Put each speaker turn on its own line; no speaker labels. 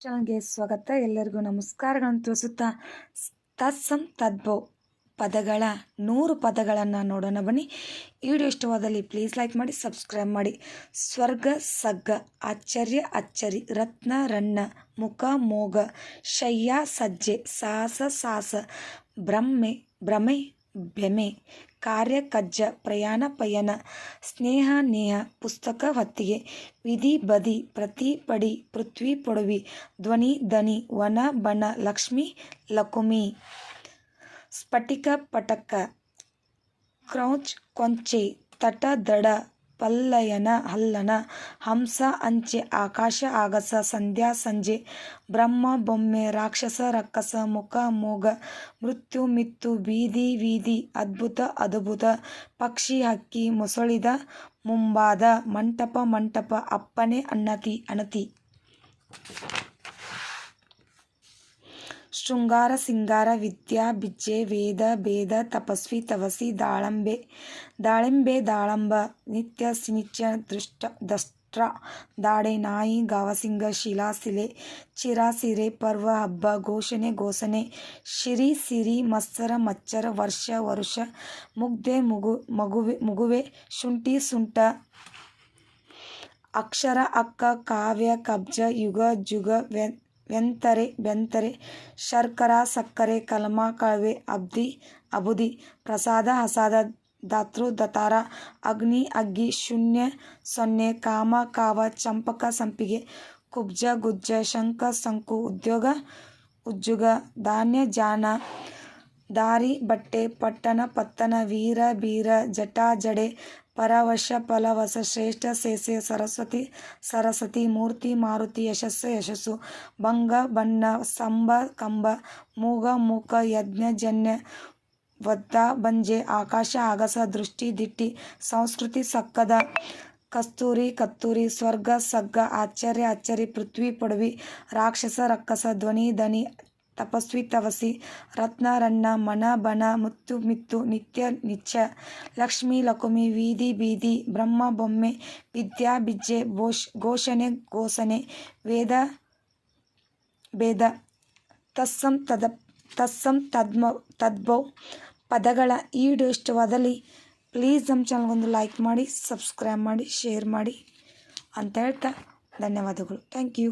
ಚಾನಲ್ಗೆ ಸ್ವಾಗತ. ಎಲ್ಲರಿಗೂ ನಮಸ್ಕಾರಗಳನ್ನು ತಿಳಿಸುತ್ತಾ ಸ್- ತತ್ಸಂ ತದ್ಭವ್ ಪದಗಳ ನೂರು ಪದಗಳನ್ನು ನೋಡೋಣ ಬನ್ನಿ. ವಿಡಿಯೋ ಇಷ್ಟವಾದಲ್ಲಿ ಪ್ಲೀಸ್ ಲೈಕ್ ಮಾಡಿ, ಸಬ್ಸ್ಕ್ರೈಬ್ ಮಾಡಿ. ಸ್ವರ್ಗ, ಸಗ್ಗ ಅಚ್ಚರ್ಯ ಅಚ್ಚರಿ, ರತ್ನ, ರನ್ನ, ಮುಖ ಮೋಗ ಶಯ್ಯ, ಸಜ್ಜೆ ಸಾಸ ಸಾಸ ಭ್ರಮೆ ಭ್ರಮೆ ಭ್ರಮೆ ಕಾರ್ಯ ಕಜ್ಜ, ಪ್ರಯಾಣ ಪಯನ ಸ್ನೇಹ ನೇಹ, ಪುಸ್ತಕ ಹೊತ್ತಿಗೆ, ವಿಧಿ ಬದಿ, ಪ್ರತಿ ಪಡಿ, ಪೃಥ್ವಿ ಪೊಡವಿ, ಧ್ವನಿ ದನಿ, ವನ ಬಣ, ಲಕ್ಷ್ಮಿ ಲಕುಮಿ. ಸ್ಫಟಿಕ ಪಟಕ, ಕ್ರೌಚ್ ಕೊಂಚೆ, ತಟ ದಡ ಪಲ್ಲಯನ ಹಲ್ಲನ ಹಂಸ ಅಂಚೆ ಆಕಾಶ ಆಗಸ ಸಂಧ್ಯಾ ಸಂಜೆ ಬ್ರಹ್ಮ ಬೊಮ್ಮೆ ರಾಕ್ಷಸ ರಕ್ಕಸ ಮುಖ ಮೋಗ ಮೃತ್ಯು ಮಿತ್ತು ಬೀದಿ ವೀದಿ ಅದ್ಭುತ ಅದ್ಭುತ ಪಕ್ಷಿ ಹಕ್ಕಿ ಮೊಸಳಿದ ಮುಂಬಾದ ಮಂಟಪ ಮಂಟಪ ಅಪ್ಪನೆ ಅಣ್ಣತಿ ಅಣತಿ. ಶೃಂಗಾರ, ಸಿಂಗಾರ, ವಿದ್ಯಾ, ಬಿಜ್ಜೆ, ವೇದ, ಭೇದ, ತಪಸ್ವಿ, ತವಸಿ, ದಾಳಂಬೆ, ದಾಳಿಂಬೆ, ದಾಳಂಬ, ನಿತ್ಯ ನಿತ್ಯ ದೃಷ್ಟ ದಷ್ಟ್ರ ದಾಡೆ, ನಾಯಿ, ಗಾವಸಿಂಗ, ಶಿಲಾ ಶಿಲೆ ಚಿರ, ಸಿರೆ, ಪರ್ವ, ಹಬ್ಬ, ಘೋಷಣೆ ಘೋಷಣೆ, ಶಿರಿ, ಸಿರಿ, ಮತ್ಸರ, ಮಚ್ಚರ, ವರ್ಷ, ವರುಷ, ಮುಗ್ಧೆ, ಮುಗು, ಮಗುವೆ, ಮುಗುವೆ, ಶುಂಠಿ, ಸುಂಟ, ಅಕ್ಷರ, ಅಕ್ಕ, ಕಾವ್ಯ, ಕಬ್ಜ, ಯುಗ, ಜುಗ ವ್ಯ ವ್ಯಂತರೆ ಬೆಂತರೆ ಶರ್ಕರ, ಸಕ್ಕರೆ, ಕಲ್ಮ, ಕಳವೆ, ಅಬ್ದಿ, ಅಬುದಿ, ಪ್ರಸಾದ ಹಸಾದ ದಾತೃ ದತಾರ, ಅಗ್ನಿ, ಅಗ್ಗಿ, ಶೂನ್ಯ, ಸೊನ್ನೆ, ಕಾಮ, ಕಾವ, ಚಂಪಕ, ಸಂಪಿಗೆ, ಕುಬ್ಜ, ಗುಜ್ಜ ಶಂಕ ಸಂಕು ಉದ್ಯೋಗ, ಉಜ್ಜುಗ, ಧಾನ್ಯ, ಜಾನ, ದಾರಿ, ಬಟ್ಟೆ, ಪಟ್ಟಣ, ಪತ್ತನ, ವೀರ, ಬೀರ, ಜಟಾ, ಜಡೆ ಪರವಶ ಫಲವಸ ಶ್ರೇಷ್ಠ ಸೇಸೆ ಸರಸ್ವತಿ ಸರಸ್ವತಿ ಮೂರ್ತಿ ಮಾರುತಿ ಯಶಸ್ಸು ಯಶಸ್ಸು. ಭಂಗ, ಬಣ್ಣ, ಸಂಬ, ಕಂಬ, ಮೂಗ, ಮೂಕ, ಯಜ್ಞ, ಜನ್ಯ, ವದ್ದ, ಬಂಜೆ, ಆಕಾಶ ಆಗಸ ದೃಷ್ಟಿ, ದಿಟ್ಟಿ, ಸಂಸ್ಕೃತಿ, ಸಕ್ಕದ, ಕಸ್ತೂರಿ, ಕತ್ತೂರಿ, ಸ್ವರ್ಗ, ಸಗ್ಗ ಆಚಾರ್ಯ ಅಚ್ಚರಿ, ಪೃಥ್ವಿ, ಪಡವಿ, ರಾಕ್ಷಸ, ರಕ್ಕಸ, ಧ್ವನಿ ದನಿ ತಪಸ್ವಿ ತವಸಿ ರತ್ನ ರನ್ನ ಮನ ಬನ ಮುತ್ತು ಮಿತ್ತು, ನಿತ್ಯ ನಿತ್ಯ ಲಕ್ಷ್ಮಿ, ಲಕುಮಿ, ವೀದಿ, ಬೀದಿ, ಬ್ರಹ್ಮ, ಬೊಮ್ಮೆ, ವಿದ್ಯಾ, ಬಿಜ್ಜೆ ಘೋಷ್ ಘೋಷಣೆ ಘೋಷಣೆ, ವೇದ, ಭೇದ ತತ್ಸಂ ತದ ತತ್ಸಂ ತದ್ಮ ತದ್ಭವ್ ಪದಗಳ ಈಡು ಇಷ್ಟವಾದಲ್ಲಿ ಪ್ಲೀಸ್ ನಮ್ಮ ಚಾನಲ್ಗೊಂದು ಲೈಕ್ ಮಾಡಿ ಸಬ್ಸ್ಕ್ರೈಬ್ ಮಾಡಿ ಶೇರ್ ಮಾಡಿ ಅಂತ ಹೇಳ್ತಾ ಧನ್ಯವಾದಗಳು. Thank you